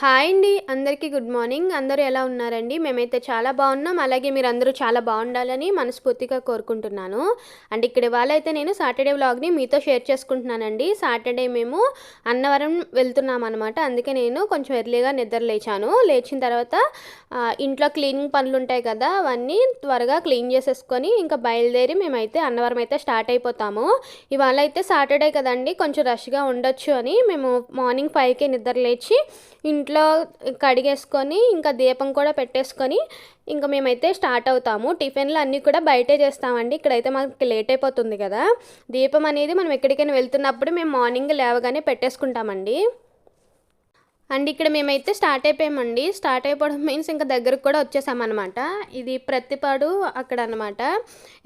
Hi అండి. అందరికీ good morning. అందరూ ఎలా ఉన్నారండి? మేమైతే చాలా బాగున్నాం. అలాగే మీరు అందరూ చాలా బాగుండాలని మనస్ఫూర్తిగా కోరుకుంటున్నాను. అండ్ ఇక్కడ ఇవాళ అయితే నేను సాటర్డే వ్లాగ్ని మీతో షేర్ చేసుకుంటున్నానండి. సాటర్డే మేము అన్నవరం వెళ్తున్నాం అనమాట అందుకే నేను కొంచెం ఎర్లీగా నిద్ర లేచాను. లేచిన తర్వాత ఇంట్లో క్లీనింగ్ పనులు ఉంటాయి కదా అవన్నీ త్వరగా క్లీన్ చేసేసుకొని ఇంకా బయలుదేరి మేమైతే అన్నవరం అయితే స్టార్ట్ అయిపోతాము. ఇవాళ అయితే సాటర్డే కదండి. కొంచెం రష్గా ఉండొచ్చు అని మేము మార్నింగ్ ఫైవ్కే నిద్ర లేచి ఇంట్లో కడిగేసుకొని ఇంకా దీపం కూడా పెట్టేసుకొని ఇంకా మేమైతే స్టార్ట్ అవుతాము. టిఫిన్లు అన్నీ కూడా బయటే చేస్తామండి. ఇక్కడైతే మాకు లేట్ అయిపోతుంది కదా. దీపం అనేది మనం ఎక్కడికైనా వెళ్తున్నప్పుడు మేము మార్నింగ్ లేవగానే పెట్టేసుకుంటామండి. అండ్ ఇక్కడ మేమైతే స్టార్ట్ అయిపోయామండి. స్టార్ట్ అయిపోవడం మీన్స్ ఇంకా దగ్గరకు కూడా వచ్చేసామన్నమాట. ఇది ప్రతిపాడు అక్కడ అనమాట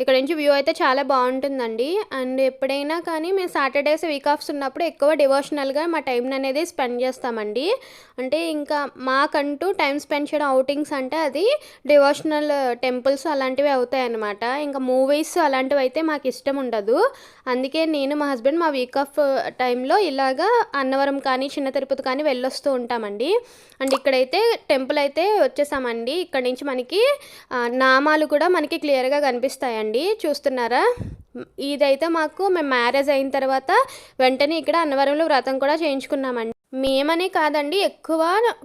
ఇక్కడ నుంచి వ్యూ అయితే చాలా బాగుంటుందండి. అండ్ ఎప్పుడైనా కానీ మేము సాటర్డేస్ వీక్ ఆఫ్స్ ఉన్నప్పుడు ఎక్కువ డివోషనల్గా మా టైం అనేది స్పెండ్ చేస్తామండి. అంటే ఇంకా మాకంటూ టైం స్పెండ్ చేయడం అవుటింగ్స్ అంటే అది డివోషనల్ టెంపుల్స్ అలాంటివి అవుతాయి అన్నమాట ఇంకా మూవీస్ అలాంటివి అయితే మాకు ఇష్టం ఉండదు. అందుకే నేను మా హస్బెండ్ మా వీక్ ఆఫ్ టైంలో ఇలాగా అన్నవరం కానీ చిన్న తిరుపతి కానీ వెళ్ళొస్తూ ఉంటామండి. అండ్ ఇక్కడైతే టెంపుల్ అయితే వచ్చేసామండి. ఇక్కడ నుంచి మనకి నామాలు కూడా మనకి క్లియర్గా కనిపిస్తాయండి. చూస్తున్నారా? ఇదైతే మాకు మేము మ్యారేజ్ అయిన తర్వాత వెంటనే ఇక్కడ అన్నవరంలో వ్రతం కూడా చేయించుకున్నామండి. మేమనే కాదండి ఎక్కువ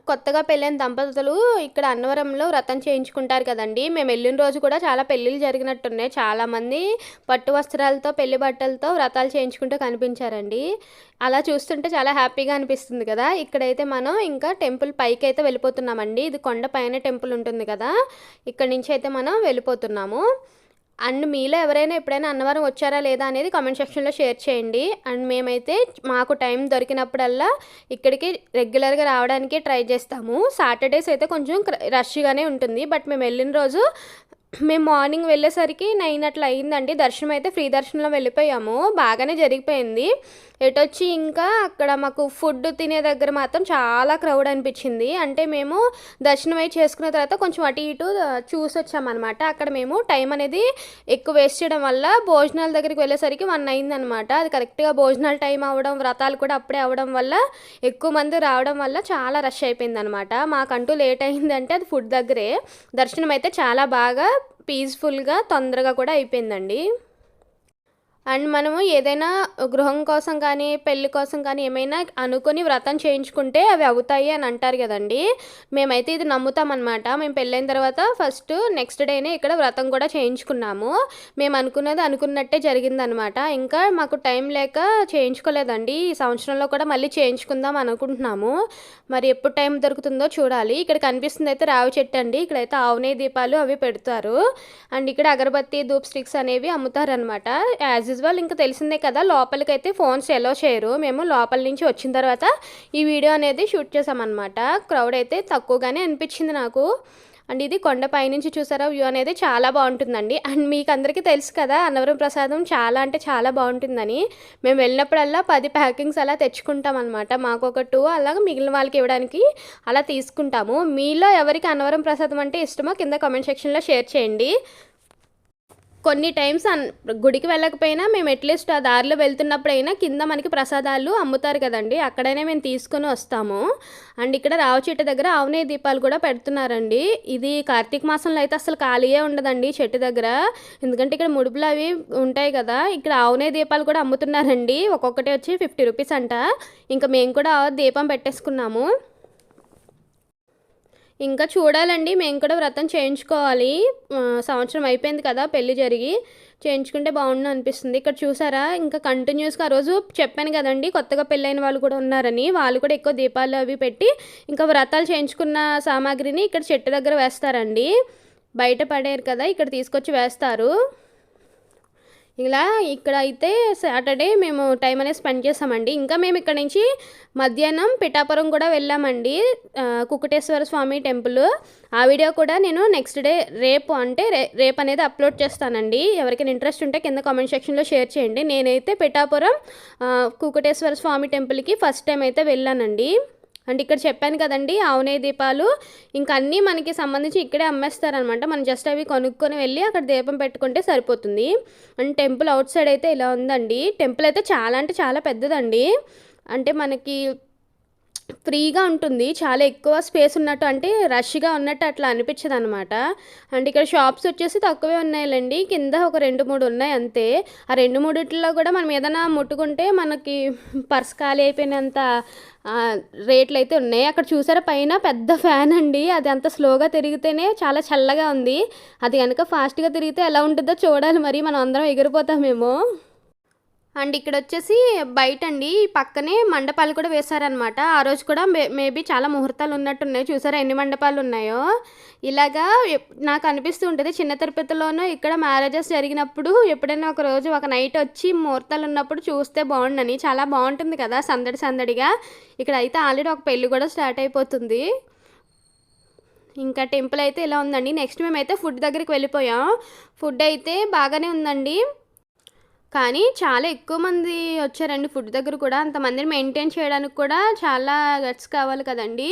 కొత్తగా పెళ్ళైన దంపతులు ఇక్కడ అన్నవరంలో వ్రతం చేయించుకుంటారు కదండి. మేము వెళ్ళిన రోజు కూడా చాలా పెళ్ళిళ్ళు జరిగినట్టున్నాయి. చాలామంది పట్టు వస్త్రాలతో పెళ్ళి బట్టలతో వ్రతాలు చేయించుకుంటూ కనిపించారండి. అలా చూస్తుంటే చాలా హ్యాపీగా అనిపిస్తుంది కదా. ఇక్కడైతే మనం ఇంకా టెంపుల్ పైకి అయితే వెళ్ళిపోతున్నామండి. ఇది కొండ పైన టెంపుల్ ఉంటుంది కదా. ఇక్కడ నుంచి అయితే మనం వెళ్ళిపోతున్నాము. అండ్ మీలో ఎవరైనా ఎప్పుడైనా అన్నవరం వచ్చారా లేదా అనేది కామెంట్ సెక్షన్లో షేర్ చేయండి. అండ్ మేమైతే మాకు టైం దొరికినప్పుడల్లా ఇక్కడికి రెగ్యులర్గా రావడానికి ట్రై చేస్తాము. సాటర్డేస్ అయితే కొంచెం రష్గానే ఉంటుంది. బట్ మేము వెళ్ళిన రోజు మేము మార్నింగ్ వెళ్ళేసరికి నైన్ అట్లా అయిందండి. దర్శనం అయితే ఫ్రీ దర్శనంలో వెళ్ళిపోయాము. బాగానే జరిగిపోయింది. ఎటొచ్చి ఇంకా అక్కడ మాకు ఫుడ్ తినే దగ్గర మాత్రం చాలా క్రౌడ్ అనిపించింది. అంటే మేము దర్శనం అయి చేసుకున్న తర్వాత కొంచెం అటు ఇటు చూసి వచ్చామన్నమాట అక్కడ మేము టైం అనేది ఎక్కువ వేస్ట్ చేయడం వల్ల భోజనాల దగ్గరికి వెళ్ళేసరికి వన్ అయిందనమాట అది కరెక్ట్గా భోజనాల టైం అవ్వడం వ్రతాలు కూడా అప్పుడే అవ్వడం వల్ల ఎక్కువ మంది రావడం వల్ల చాలా రష్ అయిపోయింది అనమాట మాకంటూ లేట్ అయిందంటే అది ఫుడ్ దగ్గరే. దర్శనం అయితే చాలా బాగా పీస్ఫుల్గా తొందరగా కూడా అయిపోయిందండి. అండ్ మనము ఏదైనా గృహం కోసం కానీ పెళ్ళి కోసం కానీ ఏమైనా అనుకుని వ్రతం చేయించుకుంటే అవి అవుతాయి అని అంటారు కదండి. మేమైతే ఇది నమ్ముతామన్నమాట మేము పెళ్ళైన తర్వాత ఫస్ట్ నెక్స్ట్ డేనే ఇక్కడ వ్రతం కూడా చేయించుకున్నాము. మేము అనుకున్నది అనుకున్నట్టే జరిగిందనమాట ఇంకా మాకు టైం లేక చేయించుకోలేదండి. ఈ సంవత్సరంలో కూడా మళ్ళీ చేయించుకుందాం అనుకుంటున్నాము. మరి ఎప్పుడు టైం దొరుకుతుందో చూడాలి. ఇక్కడ కనిపిస్తుంది అయితే రావి చెట్టు అండి. ఇక్కడైతే ఆవునే దీపాలు అవి పెడతారు. అండ్ ఇక్కడ అగరబత్తి ధూప్ స్టిక్స్ అనేవి అమ్ముతారనమాట యాజ్ యూజువల్ ఇంకా తెలిసిందే కదా లోపలికైతే ఫోన్స్ ఎలో చేయరు. మేము లోపల నుంచి వచ్చిన తర్వాత ఈ వీడియో అనేది షూట్ చేసామన్నమాట. క్రౌడ్ అయితే తక్కువగానే అనిపించింది నాకు. అండ్ ఇది కొండ పైనుంచి చూసారా వ్యూ అనేది చాలా బాగుంటుందండి. అండ్ మీకు అందరికీ తెలుసు కదా అన్నవరం ప్రసాదం చాలా అంటే చాలా బాగుంటుందని. మేము వెళ్ళినప్పుడల్లా పది ప్యాకింగ్స్ అలా తెచ్చుకుంటాం అనమాట మాకు ఒక టూ అలాగ మిగిలిన వాళ్ళకి ఇవ్వడానికి అలా తీసుకుంటాము. మీలో ఎవరికి అన్నవరం ప్రసాదం అంటే ఇష్టమో కింద కామెంట్ సెక్షన్లో షేర్ చేయండి. కొన్ని టైమ్స్ అన్ గుడికి వెళ్ళకపోయినా మేము అట్లీస్ట్ ఆ దారిలో వెళ్తున్నప్పుడైనా కింద మనకి ప్రసాదాలు అమ్ముతారు కదండి. అక్కడైనా మేము తీసుకొని వస్తాము. అండ్ ఇక్కడ రావచెట్టు దగ్గర ఆవునే దీపాలు కూడా పెడుతున్నారండి. ఇది కార్తీక మాసంలో అయితే అసలు ఖాళీయే ఉండదండి చెట్టు దగ్గర. ఎందుకంటే ఇక్కడ ముడుపులు అవి ఉంటాయి కదా. ఇక్కడ ఆవునే దీపాలు కూడా అమ్ముతున్నారండి. ఒక్కొక్కటి వచ్చి ఫిఫ్టీ రూపీస్ అంట. ఇంకా మేము కూడా దీపం పెట్టేసుకున్నాము. ఇంకా చూడాలండి మేము కూడా వ్రతం చేయించుకోవాలి. సంవత్సరం అయిపోయింది కదా పెళ్ళి జరిగి. చేయించుకుంటే బాగుండు అనిపిస్తుంది. ఇక్కడ చూసారా ఇంకా కంటిన్యూస్గా ఆ రోజు చెప్పాను కదండి కొత్తగా పెళ్ళైన వాళ్ళు కూడా ఉన్నారని. వాళ్ళు కూడా ఎక్కువ దీపాలు అవి పెట్టి ఇంకా వ్రతాలు చేయించుకున్న సామాగ్రిని ఇక్కడ చెట్టు దగ్గర వేస్తారండి. బయట పడేరు కదా ఇక్కడ తీసుకొచ్చి వేస్తారు. ఇలా ఇక్కడ అయితే సాటర్డే మేము టైం అనేది స్పెండ్ చేసామండి ఇంకా మేము ఇక్కడ నుంచి మధ్యాహ్నం పిఠాపురం కూడా వెళ్ళామండి. కుకుటేశ్వర స్వామి టెంపుల్. ఆ వీడియో కూడా నేను నెక్స్ట్ డే రేపు అంటే రే రేపు అనేది అప్లోడ్ చేస్తానండి. ఎవరికైనా ఇంట్రెస్ట్ ఉంటే కింద కామెంట్ సెక్షన్లో షేర్ చేయండి. నేనైతే పిఠాపురం కుకుటేశ్వర స్వామి టెంపుల్కి ఫస్ట్ టైం అయితే వెళ్ళానండి. అండ్ ఇక్కడ చెప్పాను కదండి ఆవునే దీపాలు. ఇంకా అన్నీ మనకి సంబంధించి ఇక్కడే అమ్మేస్తారనమాట. మనం జస్ట్ అవి కొనుక్కొని వెళ్ళి అక్కడ దీపం పెట్టుకుంటే సరిపోతుంది. అండ్ టెంపుల్ అవుట్ సైడ్ అయితే ఇలా ఉందండి. టెంపుల్ అయితే చాలా అంటే చాలా పెద్దదండి. అంటే మనకి ఫ్రీగా ఉంటుంది. చాలా ఎక్కువ స్పేస్ ఉన్నట్టు అంటే రష్గా ఉన్నట్టు అట్లా అనిపించదు అనమాట అండ్ ఇక్కడ షాప్స్ వచ్చేసి తక్కువే ఉన్నాయిలేండి. కింద ఒక రెండు మూడు ఉన్నాయి అంతే. ఆ రెండు మూడిట్లో కూడా మనం ఏదైనా ముట్టుకుంటే మనకి పర్స్ ఖాళీ అయిపోయినంత రేట్లు అయితే ఉన్నాయి. అక్కడ చూసారా? పైన పెద్ద ఫ్యాన్ అండి. అది అంత స్లోగా తిరిగితేనే చాలా చల్లగా ఉంది. అది కనుక ఫాస్ట్గా తిరిగితే ఎలా ఉంటుందో చూడాలి మరి. మనం అందరం ఎగిరిపోతామేమో. అండ్ ఇక్కడ వచ్చేసి బయట అండి పక్కనే మండపాలు కూడా వేశారనమాట ఆ రోజు కూడా మే మేబీ చాలా ముహూర్తాలు ఉన్నట్టున్నాయి చూసారా ఎన్ని మండపాలు ఉన్నాయో ఇలాగా నాకు అనిపిస్తూ ఉంటుంది చిన్న తిరుపతిలోనూ ఇక్కడ మ్యారేజెస్ జరిగినప్పుడు ఎప్పుడైనా ఒక రోజు ఒక నైట్ వచ్చి ముహూర్తాలు ఉన్నప్పుడు చూస్తే బాగుండని. చాలా బాగుంటుంది కదా సందడి సందడిగా. ఇక్కడ అయితే ఆల్రెడీ ఒక పెళ్ళి కూడా స్టార్ట్ అయిపోతుంది. ఇంకా టెంపుల్ అయితే ఇలా ఉందండి. నెక్స్ట్ మేమైతే ఫుడ్ దగ్గరికి వెళ్ళిపోయాం. ఫుడ్ అయితే బాగానే ఉందండి. కానీ చాలా ఎక్కువ మంది వచ్చారండి. ఫుడ్ దగ్గర కూడా అంతమందిని మెయింటైన్ చేయడానికి కూడా చాలా గట్స్ కావాలి కదండి.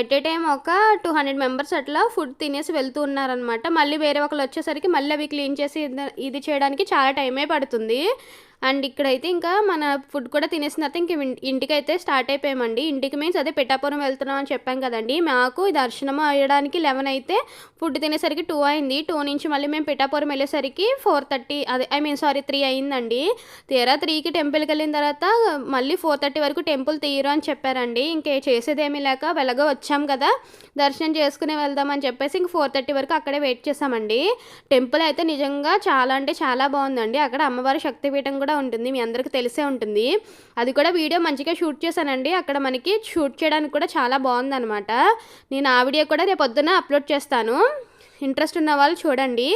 ఎట్ ఏ టైం ఒక టూ హండ్రెడ్ మెంబర్స్ అట్లా ఫుడ్ తినేసి వెళ్తూ ఉన్నారనమాట మళ్ళీ వేరే ఒకళ్ళు వచ్చేసరికి మళ్ళీ అవి క్లీన్ చేసి ఇది చేయడానికి చాలా టైమే పడుతుంది. అండ్ ఇక్కడైతే ఇంకా మన ఫుడ్ కూడా తినేసిన తర్వాత ఇంక ఇంటికి అయితే స్టార్ట్ అయిపోయామండి. ఇంటికి మీన్స్ అదే పిఠాపురం వెళ్తున్నాం అని చెప్పాం కదండి. మాకు దర్శనం అయ్యడానికి లెవెన్ అయితే ఫుడ్ తినేసరికి టూ అయింది. టూ నుంచి మళ్ళీ మేము పెట్టాపురం వెళ్ళేసరికి ఫోర్ థర్టీ అదే ఐ మీన్ సారీ త్రీ అయిందండి. తీరా త్రీకి టెంపుల్కి వెళ్ళిన తర్వాత మళ్ళీ ఫోర్ థర్టీ వరకు టెంపుల్ తీయరు అని చెప్పారండి. ఇంకే చేసేదేమీ లేక వెలగ వచ్చాం కదా. దర్శనం చేసుకుని వెళ్దామని చెప్పేసి ఇంక ఫోర్ థర్టీ వరకు అక్కడే వెయిట్ చేసామండి. టెంపుల్ అయితే నిజంగా చాలా అంటే చాలా బాగుందండి. అక్కడ అమ్మవారి శక్తిపీఠం కూడా కూడా ఉంటుంది మీ అందరికీ తెలిసే ఉంటుంది. అది కూడా వీడియో మంచిగా షూట్ చేశానండి. అక్కడ మనకి షూట్ చేయడానికి కూడా చాలా బాగుందనమాట నేను ఆ వీడియో కూడా రేపు పొద్దున అప్లోడ్ చేస్తాను. ఇంట్రెస్ట్ ఉన్న వాళ్ళు చూడండి.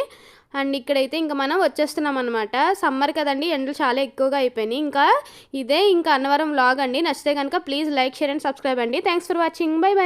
అండ్ ఇక్కడైతే ఇంకా మనం వచ్చేస్తున్నాం అనమాట సమ్మర్ కదండి ఎండలు చాలా ఎక్కువగా అయిపోయినాయి. ఇంకా ఇదే ఇంకా అన్నవరం లాగ్ అండి. నచ్చితే కనుక please like share and subscribe అండి. Thanks for watching. Bye bye.